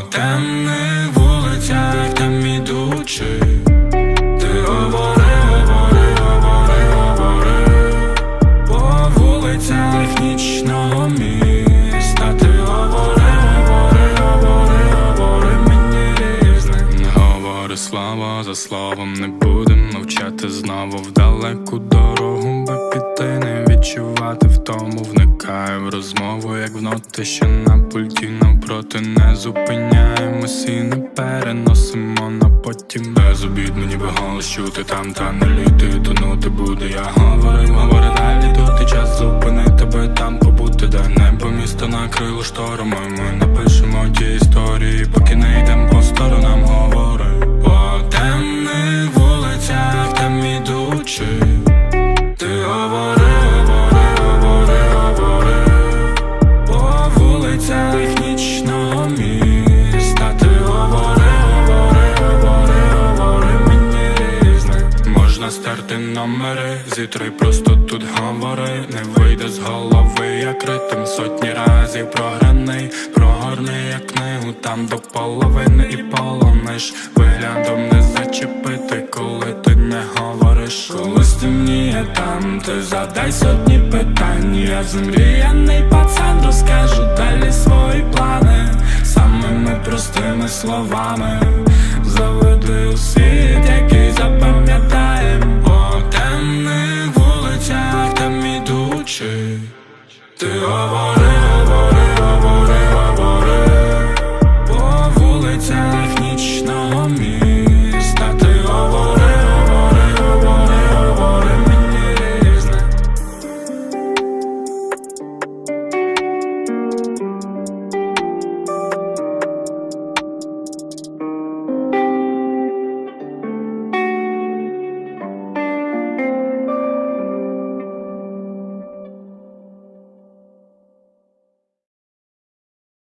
темних вулицях, там ідучи. Ти говори, говори, говори, говори по вулицях нічного міста. Ти говори, говори, говори, говори мені. Не говори слова за словом, не будем мовчати знову в далеку дорогу, відчувати втому вникаю в розмову, як в ноти, що на пульті. Навпроти не зупиняємось і не переносимо на потім. Безобідно, ніби голос чути там та не літи, тонути буде. Я. Говорив, говори далі, тут і час зупинити би там побути, де небо. Місто накрило шторами. Ми напишемо ті історії, поки не йдем по сторонам, говори по темних вулицях, там ідучи. Стерти номери, зітри просто тут говори. Не вийде з голови, як ритм сотні разів програний, прогорни, як книгу, там до половини і полониш. Виглядом не зачепити, коли ти не говориш. Коли стемніє там, ти задай сотні питань. Я замріяний пацан, розкажу далі свої плани. Самими простими словами заведи у світ, темних вулицях,